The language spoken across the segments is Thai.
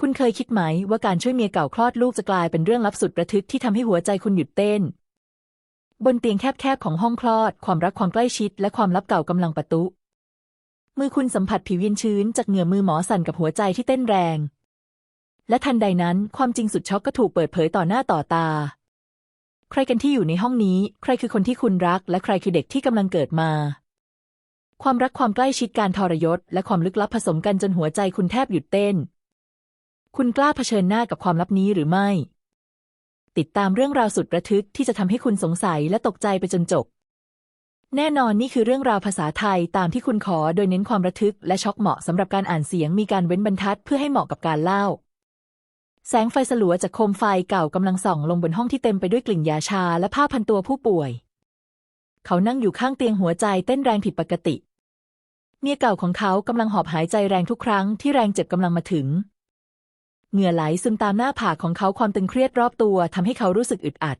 คุณเคยคิดไหมว่าการช่วยเมียเก่าคลอดลูกจะกลายเป็นเรื่องลับสุดระทึกที่ทำให้หัวใจคุณหยุดเต้น บนเตียงแคบๆของห้องคลอด ความรักความใกล้ชิด และความลับเก่ากำลังปะตุ มือคุณสัมผัสผิวเย็นชื้น จากเหงื่อมือหมอสั่นกับหัวใจที่เต้นแรง และทันใดนั้นความจริงสุดช็อกก็ถูกเปิดเผยต่อหน้าต่อตา ใครกันที่อยู่ในห้องนี้ ใครคือคนที่คุณรัก และใครคือเด็กที่กำลังเกิดมา ความรักความใกล้ชิดการทรยศ และความลึกลับผสมกันจนหัวใจคุณแทบหยุดเต้น คุณกล้าเผชิญหน้ากับความลับนี้หรือไม่ ติดตามเรื่องราวสุดระทึกที่จะทำให้คุณสงสัยและตกใจไปจนจบ แน่นอนนี่คือเรื่องราวภาษาไทยตามที่คุณขอโดยเน้นความระทึกและช็อกเหมาะสำหรับการอ่านเสียงมีการเว้นบรรทัดเพื่อให้เหมาะกับการเล่า แสงไฟสลัวจากโคมไฟเก่ากำลังส่องลงบนห้องที่เต็มไปด้วยกลิ่นยาชาและผ้าพันตัวผู้ป่วย เขานั่งอยู่ข้างเตียงหัวใจเต้นแรงผิดปกติเมียเก่าของเขากำลังหอบหายใจแรงทุกครั้งที่แรงเจ็บกำลังมาถึง เหงื่อไหลซึมตามหน้าผากของเขาความตึงเครียดรอบตัวทำให้เขารู้สึกอึดอัด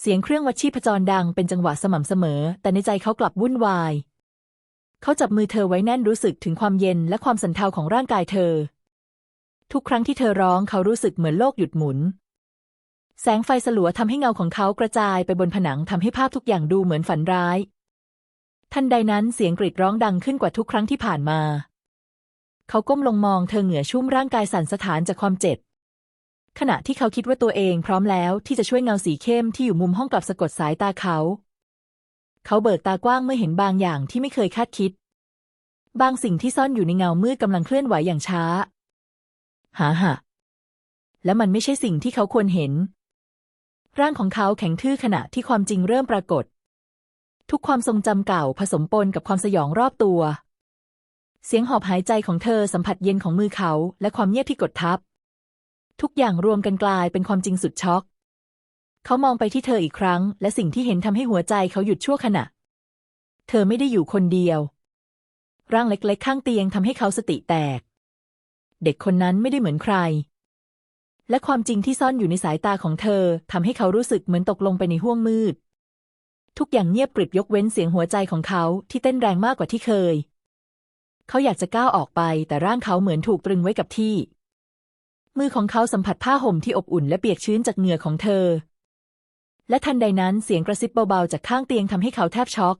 เสียงเครื่องวัดชีพจรดังเป็นจังหวะสม่ำเสมอ แต่ในใจเขากลับวุ่นวาย เขาจับมือเธอไว้แน่นรู้สึกถึงความเย็นและความสันเทาของร่างกายเธอ ทุกครั้งที่เธอร้องเขารู้สึกเหมือนโลกหยุดหมุน แสงไฟสลัวทำให้เงาของเขากระจายไปบนผนังทำให้ภาพทุกอย่างดูเหมือนฝันร้าย ทันใดนั้นเสียงกรีดร้องดังขึ้นกว่าทุกครั้งที่ผ่านมา เขาก้มลงมองเธอเหงื่อชุ่มร่างกายสั่นสะท้านจากความเจ็บ ขณะที่เขาคิดว่าตัวเองพร้อมแล้วที่จะช่วยเงาสีเข้มที่อยู่มุมห้องกลับสะกดสายตาเขา เขาเบิกตากว้างเมื่อเห็นบางอย่างที่ไม่เคยคาดคิด บางสิ่งที่ซ่อนอยู่ในเงามืดกำลังเคลื่อนไหวอย่างช้า หาหะและมันไม่ใช่สิ่งที่เขาควรเห็น ร่างของเขาแข็งทื่อขณะที่ความจริงเริ่มปรากฏ ทุกความทรงจำเก่าผสมปนกับความสยองรอบตัว เสียงหอบหายใจของเธอสัมผัสเย็นของมือเขา และความเงียบที่กดทับ ทุกอย่างรวมกันกลายเป็นความจริงสุดช็อก เขามองไปที่เธออีกครั้ง และสิ่งที่เห็นทำให้หัวใจเขาหยุดชั่วขณะ เธอไม่ได้อยู่คนเดียว ร่างเล็กๆ ข้างเตียงทำให้เขาสติแตก เด็กคนนั้นไม่ได้เหมือนใคร และความจริงที่ซ่อนอยู่ในสายตาของเธอทำให้เขารู้สึกเหมือนตกลงไปในห้วงมืด ทุกอย่างเงียบกริบยกเว้นเสียงหัวใจของเขาที่เต้นแรงมากกว่าที่เคย เขาอยากจะก้าวออกไป แต่ร่างเขาเหมือนถูกตรึงไว้กับที่ มือของเขาสัมผัสผ้าห่มที่อบอุ่นและเปียกชื้นจากเหงื่อของเธอ และทันใดนั้นเสียงกระซิบเบาๆจากข้างเตียงทำให้เขาแทบช็อก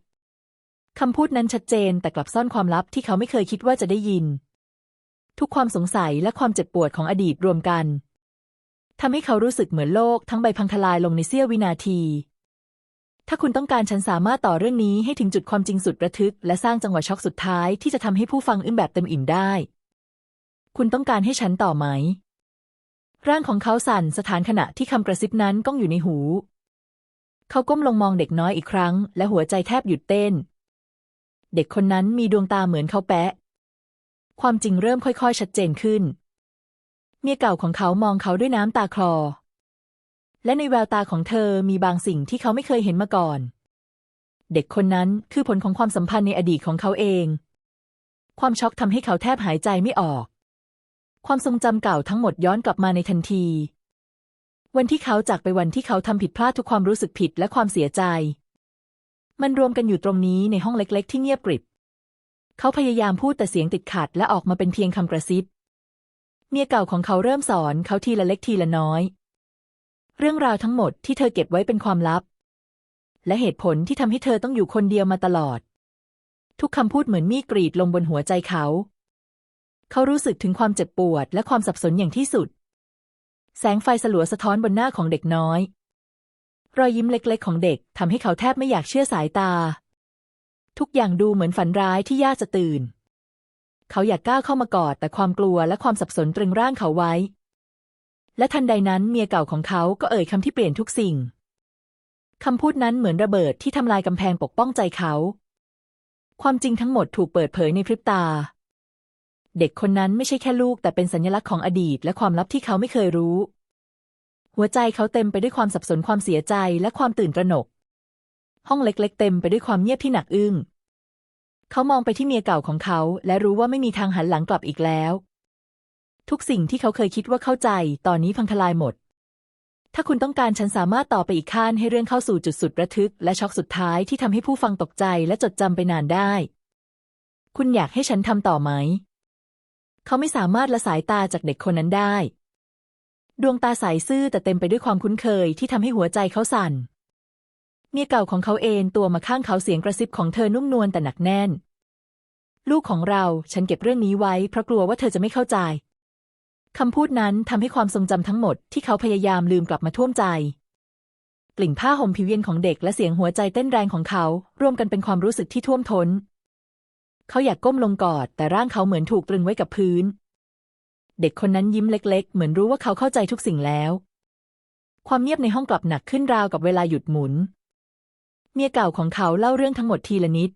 คำพูดนั้นชัดเจนแต่กลับซ่อนความลับที่เขาไม่เคยคิดว่าจะได้ยิน ทุกความสงสัยและความเจ็บปวดของอดีตรวมกันทำให้เขารู้สึกเหมือนโลกทั้งใบพังทลายลงในเสี้ยววินาที ถ้าคุณต้องการฉันสามารถต่อเรื่องนี้ให้ถึงจุดความจริงสุดระทึก และสร้างจังหวะช็อกสุดท้ายที่จะทำให้ผู้ฟังอึ้งแบบเต็มอิ่มได้ คุณต้องการให้ฉันต่อไหม ร่างของเขาสั่นสถานขณะที่คำกระซิบนั้นก้องอยู่ในหู เขาก้มลงมองเด็กน้อยอีกครั้ง และหัวใจแทบหยุดเต้น เด็กคนนั้นมีดวงตาเหมือนเขาแปะ ความจริงเริ่มค่อยๆ ชัดเจนขึ้น เมียเก่าของเขามองเขาด้วยน้ำตาคลอ และในแววตาของเธอมีบางสิ่งที่เขาไม่เคยเห็นมาก่อน เด็กคนนั้นคือผลของความสัมพันธ์ในอดีตของเขาเอง ความช็อกทำให้เขาแทบหายใจไม่ออก ความทรงจำเก่าทั้งหมดย้อนกลับมาในทันที วันที่เขาจากไปวันที่เขาทำผิดพลาดทุกความรู้สึกผิดและความเสียใจ มันรวมกันอยู่ตรงนี้ในห้องเล็ก ๆ ที่เงียบกริบ เขาพยายามพูดแต่เสียงติดขัดและออกมาเป็นเพียงคำกระซิบเมียเก่าของเขาเริ่มสอนเขาทีละเล็กทีละน้อย เรื่องราวทั้งหมดที่เธอเก็บไว้เป็นความลับ และเหตุผลที่ทำให้เธอต้องอยู่คนเดียวมาตลอด ทุกคำพูดเหมือนมีกรีดลงบนหัวใจเขา เขารู้สึกถึงความเจ็บปวดและความสับสนอย่างที่สุด แสงไฟสลัวสะท้อนบนหน้าของเด็กน้อย รอยยิ้มเล็กๆ ของเด็กทำให้เขาแทบไม่อยากเชื่อสายตา ทุกอย่างดูเหมือนฝันร้ายที่ยากจะตื่น เขาอยากก้าวเข้ามากอดแต่ความกลัวและความสับสนตรึงร่างเขาไว้ และทันใดนั้นเมียเก่าของเขาก็เอ่ยคำที่เปลี่ยนทุกสิ่งคำพูดนั้นเหมือนระเบิดที่ทำลายกำแพงปกป้องใจเขา ความจริงทั้งหมดถูกเปิดเผยในพริบตา เด็กคนนั้นไม่ใช่แค่ลูกแต่เป็นสัญลักษณ์ของอดีตและความลับที่เขาไม่เคยรู้ หัวใจเขาเต็มไปด้วยความสับสนความเสียใจและความตื่นตระหนก ห้องเล็กๆ เต็มไปด้วยความเงียบที่หนักอึ้ง เขามองไปที่เมียเก่าของเขา และรู้ว่าไม่มีทางหันหลังกลับอีกแล้ว ทุกสิ่งที่เขาเคยคิดว่าเข้าใจ ตอนนี้พังทลายหมด ถ้าคุณต้องการฉันสามารถต่อไปอีกขั้นให้เรื่องเข้าสู่จุดสุดระทึก และช็อกสุดท้ายที่ทำให้ผู้ฟังตกใจและจดจำไปนานได้ คุณอยากให้ฉันทำต่อไหม เขาไม่สามารถละสายตาจากเด็กคนนั้นได้ ดวงตาใสซื่อแต่เต็มไปด้วยความคุ้นเคยที่ทำให้หัวใจเขาสั่น เมียเก่าของเขาเอนตัวมาข้างเขาเสียงกระซิบของเธอนุ่มนวลแต่หนักแน่น ลูกของเราฉันเก็บเรื่องนี้ไว้เพราะกลัวว่าเธอจะไม่เข้าใจ คำพูดนั้นทำให้ความทรงจำทั้งหมดที่เขาพยายามลืมกลับมาท่วมใจกลิ่นผ้าห่มผิวเย็นของเด็กและเสียงหัวใจเต้นแรงของเขาร่วมกันเป็นความรู้สึกที่ท่วมท้น เขาอยากก้มลงกอด แต่ร่างเขาเหมือนถูกตรึงไว้กับพื้น เด็กคนนั้นยิ้มเล็ก ๆ เหมือนรู้ว่าเขาเข้าใจทุกสิ่งแล้ว ความเงียบในห้องกลับหนักขึ้นราวกับเวลาหยุดหมุน เมียเก่าของเขาเล่าเรื่องทั้งหมดทีละนิด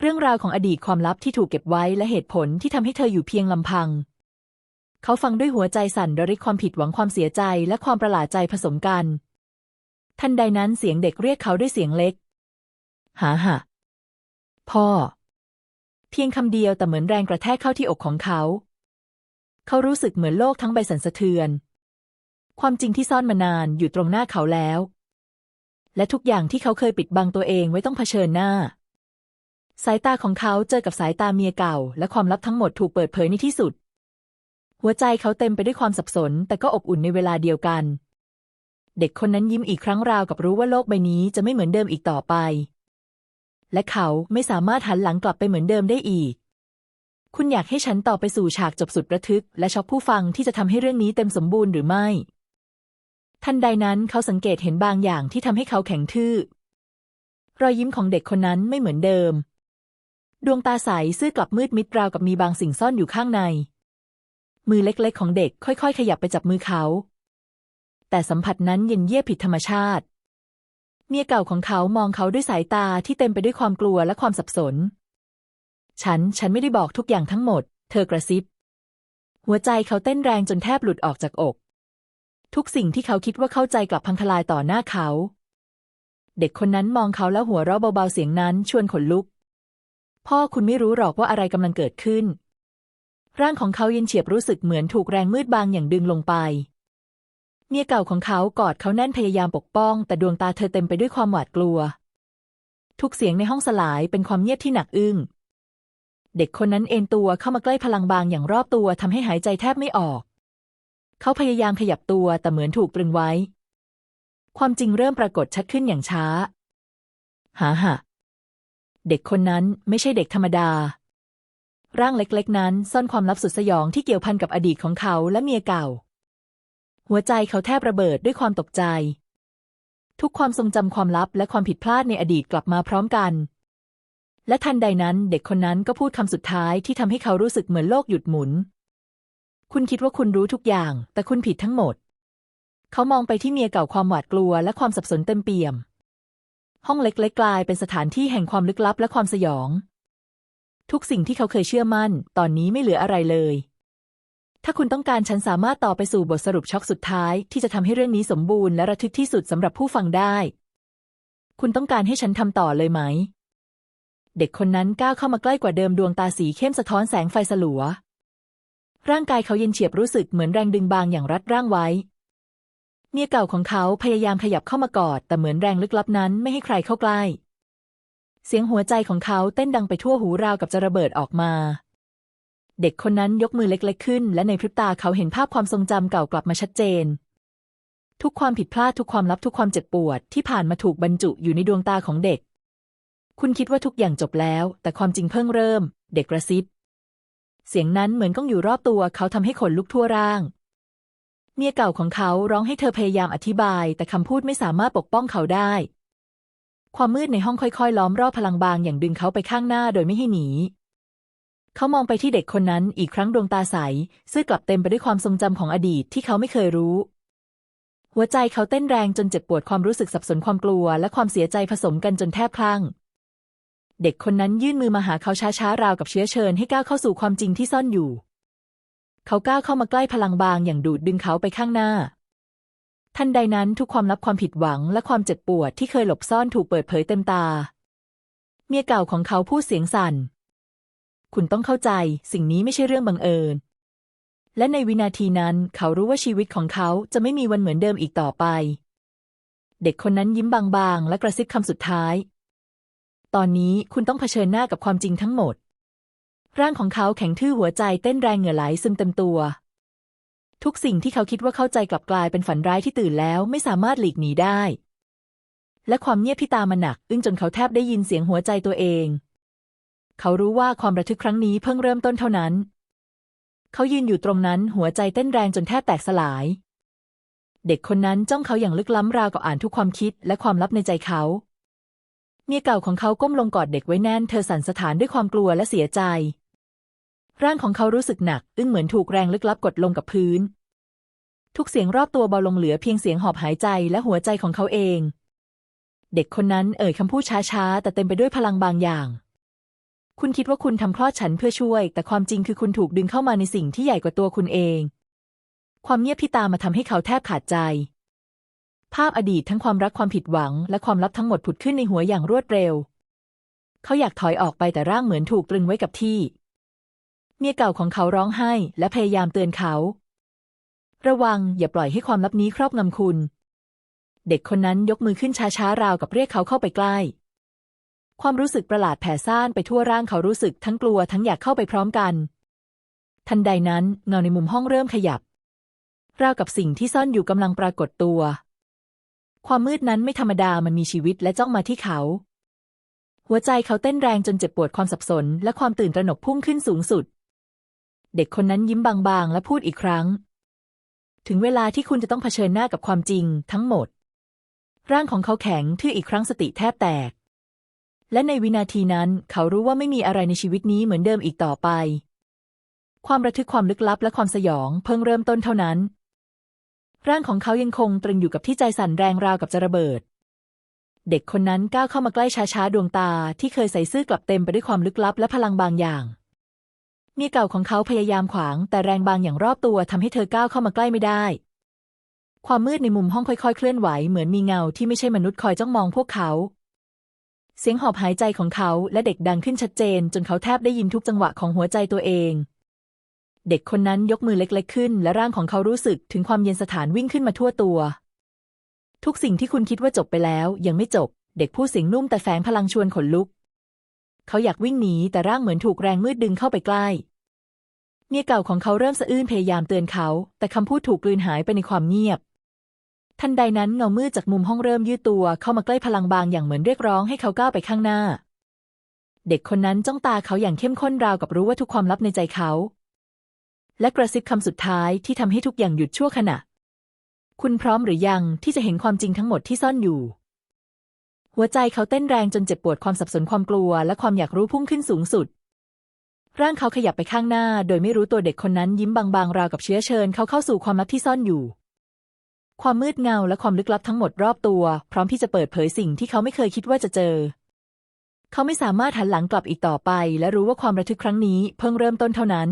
เรื่องราวของอดีตความลับที่ถูกเก็บไว้และเหตุผลที่ทำให้เธออยู่เพียงลำพัง เขาฟังด้วยหัวใจสั่นระริกความผิดหวังความเสียใจและความประหลาดใจผสมกัน ทันใดนั้นเสียงเด็กเรียกเขาด้วยเสียงเล็ก หาหะพ่อ เพียงคำเดียวแต่เหมือนแรงกระแทกเข้าที่อกของเขา เขารู้สึกเหมือนโลกทั้งใบสั่นสะเทือน ความจริงที่ซ่อนมานานอยู่ตรงหน้าเขาแล้ว และทุกอย่างที่เขาเคยปิดบังตัวเองไว้ต้องเผชิญหน้า สายตาของเขาเจอกับสายตาเมียเก่า และความลับทั้งหมดถูกเปิดเผยในที่สุด หัวใจเขาเต็มไปด้วยความสับสน แต่ก็อบอุ่นในเวลาเดียวกัน เด็กคนนั้นยิ้มอีกครั้งราวกับรู้ว่าโลกใบนี้จะไม่เหมือนเดิมอีกต่อไป และเขาไม่สามารถหันหลังกลับไปเหมือนเดิมได้อีก คุณอยากให้ฉันต่อไปสู่ฉากจบสุดระทึก และช็อกผู้ฟังที่จะทำให้เรื่องนี้เต็มสมบูรณ์หรือไม่ ทันใดนั้นเขาสังเกตเห็นบางอย่างที่ทำให้เขาแข็งทื่อ รอยยิ้มของเด็กคนนั้นไม่เหมือนเดิม ดวงตาใสซื่อกลับมืดมิดราวกับมีบางสิ่งซ่อนอยู่ข้างใน มือเล็กๆ ของเด็กค่อยๆ ขยับไปจับมือเขา แต่สัมผัสนั้นเย็นเยียบผิดธรรมชาติ เมียเก่าของเขามองเขาด้วยสายตาที่เต็มไปด้วยความกลัวและความสับสน ฉัน ฉันไม่ได้บอกทุกอย่างทั้งหมด เธอกระซิบ หัวใจเขาเต้นแรงจนแทบหลุดออกจากอก ทุกสิ่งที่เขาคิดว่าเข้าใจกลับพังทลายต่อหน้าเขา เด็กคนนั้นมองเขาแล้วหัวเราะเบาๆเสียงนั้นชวนขนลุก พ่อคุณไม่รู้หรอกว่าอะไรกำลังเกิดขึ้น ร่างของเขาเย็นเฉียบรู้สึกเหมือนถูกแรงมืดบางอย่างดึงลงไป เมียเก่าของเขากอดเขาแน่นพยายามปกป้อง แต่ดวงตาเธอเต็มไปด้วยความหวาดกลัว ทุกเสียงในห้องสลายเป็นความเงียบที่หนักอึ้ง เด็กคนนั้นเอนตัวเข้ามาใกล้พลังบางอย่างรอบตัวทำให้หายใจแทบไม่ออก เขาพยายามขยับตัวแต่เหมือนถูกตรึงไว้ ความจริงเริ่มปรากฏชัดขึ้นอย่างช้า หาหะเด็กคนนั้นไม่ใช่เด็กธรรมดา ร่างเล็กๆ นั้นซ่อนความลับสุดสยองที่เกี่ยวพันกับอดีตของเขาและเมียเก่า หัวใจเขาแทบระเบิดด้วยความตกใจ ทุกความทรงจำความลับและความผิดพลาดในอดีตกลับมาพร้อมกัน และทันใดนั้นเด็กคนนั้นก็พูดคำสุดท้ายที่ทำให้เขารู้สึกเหมือนโลกหยุดหมุน คุณคิดว่าคุณรู้ทุกอย่าง แต่คุณผิดทั้งหมด เขามองไปที่เมียเก่าความหวาดกลัวและความสับสนเต็มเปี่ยม ห้องเล็กๆกลายเป็นสถานที่แห่งความลึกลับและความสยอง ทุกสิ่งที่เขาเคยเชื่อมั่น ตอนนี้ไม่เหลืออะไรเลย ถ้าคุณต้องการฉันสามารถต่อไปสู่บทสรุปช็อกสุดท้าย ที่จะทำให้เรื่องนี้สมบูรณ์และระทึกที่สุดสำหรับผู้ฟังได้ คุณต้องการให้ฉันทำต่อเลยไหม เด็กคนนั้นก้าวเข้ามาใกล้กว่าเดิมดวงตาสีเข้มสะท้อนแสงไฟสลัว ร่างกายเขาเย็นเฉียบรู้สึกเหมือนแรงดึงบางอย่างรัดร่างไว้เมียเก่าของเขาพยายามขยับเข้ามากอด แต่เหมือนแรงลึกลับนั้นไม่ให้ใครเข้าใกล้ เสียงหัวใจของเขาเต้นดังไปทั่วหูราวกับจะระเบิดออกมา เด็กคนนั้นยกมือเล็กๆขึ้น และในพริบตาเขาเห็นภาพความทรงจำเก่ากลับมาชัดเจน ทุกความผิดพลาดทุกความลับทุกความเจ็บปวด ที่ผ่านมาถูกบรรจุอยู่ในดวงตาของเด็ก คุณคิดว่าทุกอย่างจบแล้ว แต่ความจริงเพิ่งเริ่ม เด็กกระซิบ เสียงนั้นเหมือนก้องอยู่รอบตัวเขาทำให้ขนลุกทั่วร่างเมียเก่าของเขาร้องให้เธอพยายามอธิบาย แต่คำพูดไม่สามารถปกป้องเขาได้ ความมืดในห้องค่อยๆ ล้อมรอบพลังบางอย่างดึงเขาไปข้างหน้าโดยไม่ให้หนี เขามองไปที่เด็กคนนั้นอีกครั้งดวงตาใสซึ่งกลับเต็มไปด้วยความทรงจำของอดีตที่เขาไม่เคยรู้ หัวใจเขาเต้นแรงจนเจ็บปวดความรู้สึกสับสนความกลัว และความเสียใจผสมกันจนแทบคลั่ง เด็กคนนั้นยื่นมือมาหาเขาช้าๆราวกับเชื้อเชิญให้ก้าวเข้าสู่ความจริงที่ซ่อนอยู่ เขาก้าวเข้ามาใกล้พลังบางอย่างดูดดึงเขาไปข้างหน้า ทันใดนั้นทุกความลับความผิดหวังและความเจ็บปวดที่เคยหลบซ่อนถูกเปิดเผยเต็มตา เมียเก่าของเขาพูดเสียงสั่น คุณต้องเข้าใจสิ่งนี้ไม่ใช่เรื่องบังเอิญ และในวินาทีนั้นเขารู้ว่าชีวิตของเขาจะไม่มีวันเหมือนเดิมอีกต่อไป เด็กคนนั้นยิ้มบางๆ และกระซิบคำสุดท้าย ตอนนี้คุณต้องเผชิญหน้ากับความจริงทั้งหมด ร่างของเขาแข็งทื่อหัวใจเต้นแรงเหงื่อไหลซึมเต็มตัว ทุกสิ่งที่เขาคิดว่าเข้าใจกลับกลายเป็นฝันร้ายที่ตื่นแล้วไม่สามารถหลีกหนีได้ และความเงียบที่ตามมาหนัก อึ้งจนเขาแทบได้ยินเสียงหัวใจตัวเอง เขารู้ว่าความระทึกครั้งนี้เพิ่งเริ่มต้นเท่านั้น เขายืนอยู่ตรงนั้นหัวใจเต้นแรงจนแทบแตกสลาย เด็กคนนั้นจ้องเขาอย่างลึกล้ำราวกับอ่านทุกความคิดและความลับในใจเขา เมียเก่าของเขาก้มลงกอดเด็กไว้แน่นเธอสั่นสะท้านด้วยความกลัวและเสียใจ ร่างของเขารู้สึกหนัก อึ้งเหมือนถูกแรงลึกลับกดลงกับพื้น ทุกเสียงรอบตัวเบาลงเหลือเพียงเสียงหอบหายใจและหัวใจของเขาเอง เด็กคนนั้นเอ่ยคำพูดช้าๆ แต่เต็มไปด้วยพลังบางอย่าง คุณคิดว่าคุณทำคลอดฉันเพื่อช่วย แต่ความจริงคือคุณถูกดึงเข้ามาในสิ่งที่ใหญ่กว่าตัวคุณเอง ความเงียบที่ตามมาทำให้เขาแทบขาดใจ ภาพอดีตทั้งความรักความผิดหวัง และความลับทั้งหมดผุดขึ้นในหัวอย่างรวดเร็ว เขาอยากถอยออกไปแต่ร่างเหมือนถูกตรึงไว้กับที่ เมียเก่าของเขาร้องไห้ และพยายามเตือนเขา ระวังอย่าปล่อยให้ความลับนี้ครอบงำคุณ เด็กคนนั้นยกมือขึ้นช้าๆราวกับเรียกเขาเข้าไปใกล้ ความรู้สึกประหลาดแผ่ซ่านไปทั่วร่างเขารู้สึกทั้งกลัวทั้งอยากเข้าไปพร้อมกัน ทันใดนั้นเงาในมุมห้องเริ่มขยับ ราวกับสิ่งที่ซ่อนอยู่กำลังปรากฏตัว ความมืดนั้นไม่ธรรมดามันมีชีวิตและจ้องมาที่เขาหัวใจเขาเต้นแรงจนเจ็บปวดความสับสน และความตื่นตระหนกพุ่งขึ้นสูงสุด เด็กคนนั้นยิ้มบางๆ และพูดอีกครั้ง ถึงเวลาที่คุณจะต้องเผชิญหน้ากับความจริงทั้งหมด ร่างของเขาแข็งทื่ออีกครั้งสติแทบแตก และในวินาทีนั้นเขารู้ว่าไม่มีอะไรในชีวิตนี้เหมือนเดิมอีกต่อไป ความระทึกความลึกลับและความสยองเพิ่งเริ่มต้นเท่านั้น ร่างของเขายังคงตรึงอยู่กับที่ใจสั่นแรงราวกับจะระเบิดเด็กคนนั้นก้าวเข้ามาใกล้ช้าๆ ดวงตาที่เคยใส่ซื่อกลับเต็มไปด้วยความลึกลับและพลังบางอย่าง เมียเก่าของเขาพยายามขวาง แต่แรงบางอย่างรอบตัวทำให้เธอก้าวเข้ามาใกล้ไม่ได้ ความมืดในมุมห้องค่อยๆ เคลื่อนไหวเหมือนมีเงาที่ไม่ใช่มนุษย์คอยจ้องมองพวกเขา เสียงหอบหายใจของเขาและเด็กดังขึ้นชัดเจน จนเขาแทบได้ยินทุกจังหวะของหัวใจตัวเอง เด็กคนนั้นยกมือเล็กๆขึ้น และร่างของเขารู้สึกถึงความเย็นสถานวิ่งขึ้นมาทั่วตัว ทุกสิ่งที่คุณคิดว่าจบไปแล้วยังไม่จบ เด็กผู้เสียงนุ่มแต่แฝงพลังชวนขนลุก เขาอยากวิ่งหนีแต่ร่างเหมือนถูกแรงมืดดึงเข้าไปใกล้เมียเก่าของเขาเริ่มสะอื้นพยายามเตือนเขา แต่คำพูดถูกกลืนหายไปในความเงียบ ทันใดนั้นเงามืดจากมุมห้องเริ่มยืดตัวเข้ามาใกล้พลังบางอย่างเหมือนเรียกร้องให้เขาก้าวไปข้างหน้า เด็กคนนั้นจ้องตาเขาอย่างเข้มข้นราวกับรู้ว่าทุกความลับในใจเขา และกระซิบคำสุดท้ายที่ทำให้ทุกอย่างหยุดชั่วขณะ คุณพร้อมหรือยังที่จะเห็นความจริงทั้งหมดที่ซ่อนอยู่ หัวใจเขาเต้นแรงจนเจ็บปวดความสับสนความกลัว และความอยากรู้พุ่งขึ้นสูงสุด ร่างเขาขยับไปข้างหน้า โดยไม่รู้ตัวเด็กคนนั้นยิ้มบางๆ ราวกับเชื้อเชิญเขาเข้าสู่ความลับที่ซ่อนอยู่ ความมืดเงาและความลึกลับทั้งหมดรอบตัว พร้อมที่จะเปิดเผยสิ่งที่เขาไม่เคยคิดว่าจะเจอ เขาไม่สามารถหันหลังกลับอีกต่อไป และรู้ว่าความระทึกครั้งนี้เพิ่งเริ่มต้นเท่านั้น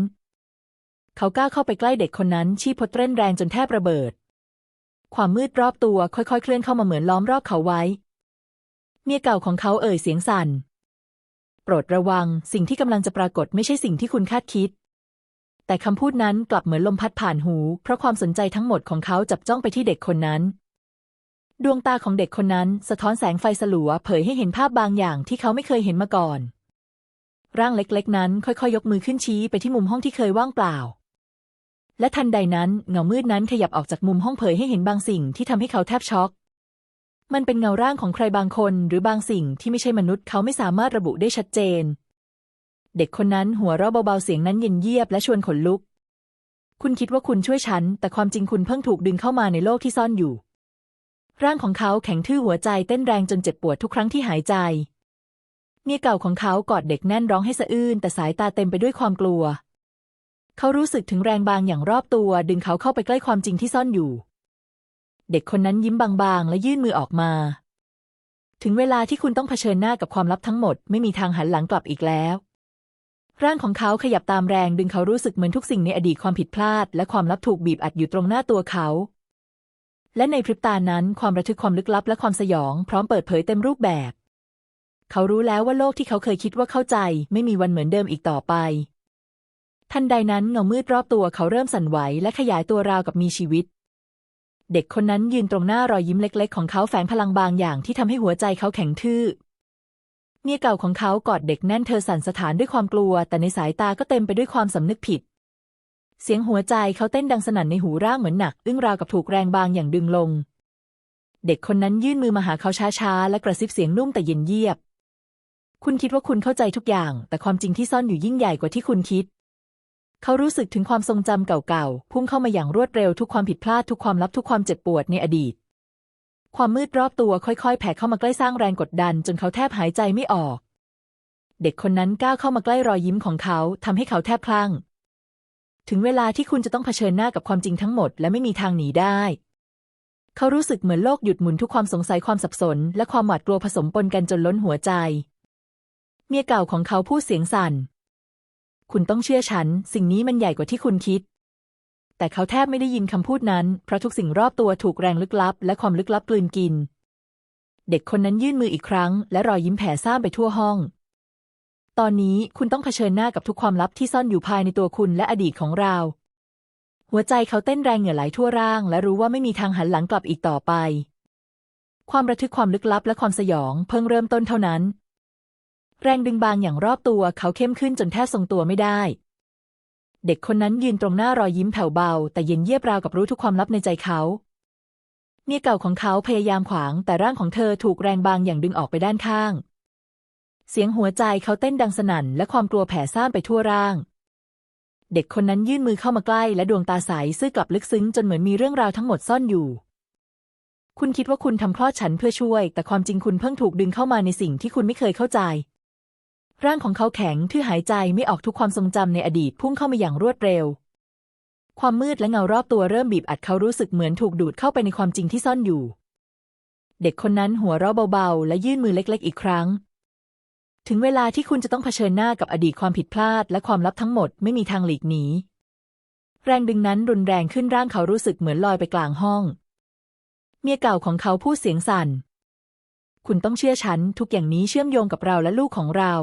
เขาก้าวเข้าไปใกล้เด็กคนนั้นชีพพดเต้นแรงจนแทบระเบิด ความมืดรอบตัวค่อยๆ เคลื่อนเข้ามาเหมือนล้อมรอบเขาไว้ เมียเก่าของเขาเอ่ยเสียงสั่น โปรดระวังสิ่งที่กำลังจะปรากฏไม่ใช่สิ่งที่คุณคาดคิด แต่คำพูดนั้นกลับเหมือนลมพัดผ่านหู เพราะความสนใจทั้งหมดของเขาจับจ้องไปที่เด็กคนนั้น ดวงตาของเด็กคนนั้นสะท้อนแสงไฟสลัวเผยให้เห็นภาพบางอย่างที่เขาไม่เคยเห็นมาก่อน ร่างเล็กๆ นั้นค่อยๆ ยกมือขึ้นชี้ไปที่มุมห้องที่เคยว่างเปล่า และทันใดนั้นเงามืดนั้นขยับออกจากมุมห้องเผยให้เห็นบางสิ่งที่ทำให้เขาแทบช็อก มันเป็นเงาร่างของใครบางคนหรือบางสิ่งที่ไม่ใช่มนุษย์เขาไม่สามารถระบุได้ชัดเจน เด็กคนนั้นหัวเราะเบาๆเสียงนั้นเย็นเยียบและชวนขนลุก คุณคิดว่าคุณช่วยฉัน แต่ความจริงคุณเพิ่งถูกดึงเข้ามาในโลกที่ซ่อนอยู่ ร่างของเขาแข็งทื่อหัวใจเต้นแรงจนเจ็บปวดทุกครั้งที่หายใจ เมียเก่าของเขากอดเด็กแน่นร้องให้สะอื้นแต่สายตาเต็มไปด้วยความกลัว เขารู้สึกถึงแรงบางอย่างรอบตัว ดึงเขาเข้าไปใกล้ความจริงที่ซ่อนอยู่ เด็กคนนั้นยิ้มบางๆ และยื่นมือออกมา ถึงเวลาที่คุณต้องเผชิญหน้ากับความลับทั้งหมด ไม่มีทางหันหลังกลับอีกแล้ว ร่างของเขาขยับตามแรงดึงเขารู้สึกเหมือนทุกสิ่งในอดีตความผิดพลาด และความลับถูกบีบอัดอยู่ตรงหน้าตัวเขา และในพริบตานั้นความระทึกความลึกลับและความสยอง พร้อมเปิดเผยเต็มรูปแบบ เขารู้แล้วว่าโลกที่เขาเคยคิดว่าเข้าใจ ไม่มีวันเหมือนเดิมอีกต่อไปทันใดนั้นเงามืดรอบตัวเขาเริ่มสั่นไหวและขยายตัวราวกับมีชีวิต เด็กคนนั้นยืนตรงหน้ารอยยิ้มเล็ก ๆ ของเขาแฝงพลังบางอย่างที่ทำให้หัวใจเขาแข็งทื่อเมียเก่าของเขากอดเด็กแน่นเธอสั่นสะท้านด้วยความกลัว แต่ในสายตาก็เต็มไปด้วยความสำนึกผิด เสียงหัวใจเขาเต้นดังสนั่นในหูร่างเหมือนหนัก อึ้งราวกับถูกแรงบางอย่างดึงลง เด็กคนนั้นยื่นมือมาหาเขาช้าๆ และกระซิบเสียงนุ่มแต่เย็นเยียบ คุณคิดว่าคุณเข้าใจทุกอย่าง แต่ความจริงที่ซ่อนอยู่ยิ่งใหญ่กว่าที่คุณคิด เขารู้สึกถึงความทรงจำเก่าๆ พุ่งเข้ามาอย่างรวดเร็วทุกความผิดพลาดทุกความลับทุกความเจ็บปวดในอดีต ความมืดรอบตัวค่อยๆ แผ่เข้ามาใกล้สร้างแรงกดดัน จนเขาแทบหายใจไม่ออก เด็กคนนั้นก้าวเข้ามาใกล้รอยยิ้มของเขาทำให้เขาแทบคลั่ง ถึงเวลาที่คุณจะต้องเผชิญหน้ากับความจริงทั้งหมด และไม่มีทางหนีได้ เขารู้สึกเหมือนโลกหยุดหมุนทุกความสงสัยความสับสน และความหวาดกลัวผสมปนกันจนล้นหัวใจ เมียเก่าของเขาพูดเสียงสั่น คุณต้องเชื่อฉัน สิ่งนี้มันใหญ่กว่าที่คุณคิด แต่เขาแทบไม่ได้ยินคำพูดนั้น เพราะทุกสิ่งรอบตัวถูกแรงลึกลับ และความลึกลับกลืนกิน เด็กคนนั้นยื่นมืออีกครั้ง และรอยยิ้มแผ่ซ่านไปทั่วห้อง ตอนนี้คุณต้องเผชิญหน้ากับทุกความลับที่ซ่อนอยู่ภายในตัวคุณและอดีตของเรา หัวใจเขาเต้นแรงเหงื่อไหลทั่วร่าง และรู้ว่าไม่มีทางหันหลังกลับอีกต่อไป ความระทึกความลึกลับและความสยองเพิ่งเริ่มต้นเท่านั้น แรงดึงบางอย่างรอบตัวเขาเข้มขึ้นจนแทบทรงตัวไม่ได้ เด็กคนนั้นยืนตรงหน้ารอยยิ้มแผ่วเบา แต่เย็นเยียบราวกับรู้ทุกความลับในใจเขา เมียเก่าของเขาพยายามขวาง แต่ร่างของเธอถูกแรงบางอย่างดึงออกไปด้านข้าง เสียงหัวใจเขาเต้นดังสนั่น และความกลัวแผ่ซ่านไปทั่วร่าง เด็กคนนั้นยื่นมือเข้ามาใกล้ และดวงตาใสซื่อกลับลึกซึ้งจนเหมือนมีเรื่องราวทั้งหมดซ่อนอยู่คุณคิดว่าคุณทำคลอดฉันเพื่อช่วย แต่ความจริงคุณเพิ่งถูกดึงเข้ามาในสิ่งที่คุณไม่เคยเข้าใจ ร่างของเขาแข็งทื่อหายใจไม่ออกทุกความทรงจำในอดีตพุ่งเข้ามาอย่างรวดเร็ว ความมืดและเงารอบตัวเริ่มบีบอัดเขารู้สึกเหมือนถูกดูดเข้าไปในความจริงที่ซ่อนอยู่ เด็กคนนั้นหัวเราะเบาๆ และยื่นมือเล็กๆ อีกครั้ง ถึงเวลาที่คุณจะต้องเผชิญหน้ากับอดีตความผิดพลาด และความลับทั้งหมดไม่มีทางหลีกหนีแรงดึงนั้นรุนแรงขึ้นร่างเขารู้สึกเหมือนลอยไปกลางห้อง เมียเก่าของเขาพูดเสียงสั่น คุณต้องเชื่อฉัน ทุกอย่างนี้เชื่อมโยงกับเราและลูกของเรา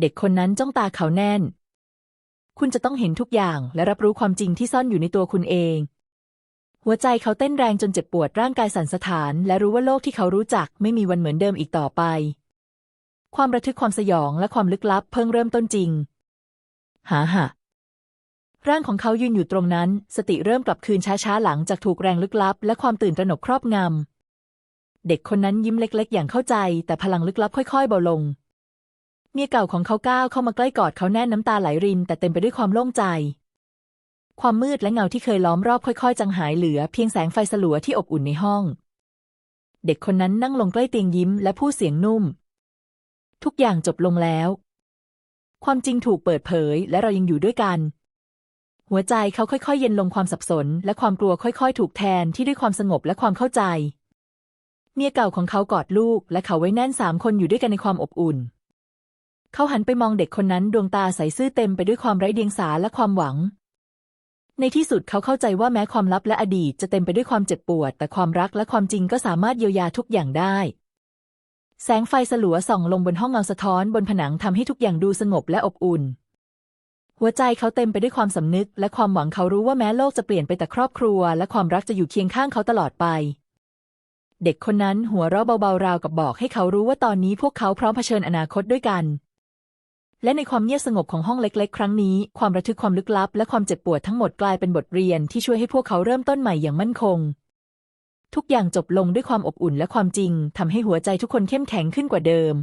เด็กคนนั้นจ้องตาเขาแน่น คุณจะต้องเห็นทุกอย่างและรับรู้ความจริงที่ซ่อนอยู่ในตัวคุณเอง หัวใจเขาเต้นแรงจนเจ็บปวดร่างกายสั่นสะท้าน และรู้ว่าโลกที่เขารู้จักไม่มีวันเหมือนเดิมอีกต่อไป ความระทึกความสยองและความลึกลับเพิ่งเริ่มต้นจริง หาหะร่างของเขายืนอยู่ตรงนั้น สติเริ่มกลับคืนช้าๆหลังจากถูกแรงลึกลับ และความตื่นตระหนกครอบงำเด็กคนนั้นยิ้มเล็กๆ อย่างเข้าใจ แต่พลังลึกลับค่อยๆ เบาลง เมียเก่าของเขาก้าวเข้ามาใกล้กอดเขาแน่นน้ำตาไหลริน แต่เต็มไปด้วยความโล่งใจ ความมืดและเงาที่เคยล้อมรอบค่อยๆ จางหายเหลือ เพียงแสงไฟสลัวที่อบอุ่นในห้อง เด็กคนนั้นนั่งลงใกล้เตียงยิ้มและพูดเสียงนุ่ม ทุกอย่างจบลงแล้ว ความจริงถูกเปิดเผย และเรายังอยู่ด้วยกัน หัวใจเขาค่อยๆ เย็นลงความสับสน และความกลัวค่อย ๆ ถูกแทนที่ด้วยความสงบและความเข้าใจ เมียเก่าของเขากอดลูก และเขาไว้แน่นสามคนอยู่ด้วยกันในความอบอุ่น เขาหันไปมองเด็กคนนั้นดวงตาใสซื่อเต็มไปด้วยความไร้เดียงสาและความหวัง ในที่สุดเขาเข้าใจว่าแม้ความลับและอดีตจะเต็มไปด้วยความเจ็บปวด แต่ความรักและความจริงก็สามารถเยียวยาทุกอย่างได้ แสงไฟสลัวส่องลงบนห้องเงาสะท้อนบนผนังทำให้ทุกอย่างดูสงบและอบอุ่น หัวใจเขาเต็มไปด้วยความสำนึก และความหวังเขารู้ว่าแม้โลกจะเปลี่ยนไปแต่ครอบครัว และความรักจะอยู่เคียงข้างเขาตลอดไปเด็กคนนั้นหัวเราะเบาๆราวกับบอกให้เขารู้ว่าตอนนี้พวกเขาพร้อมเผชิญอนาคตด้วยกัน และในความเงียบสงบของห้องเล็กๆ ครั้งนี้ ความระทึกความลึกลับ และความเจ็บปวดทั้งหมดกลายเป็นบทเรียนที่ช่วยให้พวกเขาเริ่มต้นใหม่อย่างมั่นคง ทุกอย่างจบลงด้วยความอบอุ่นและความจริงทำให้หัวใจทุกคนเข้มแข็งขึ้นกว่าเดิม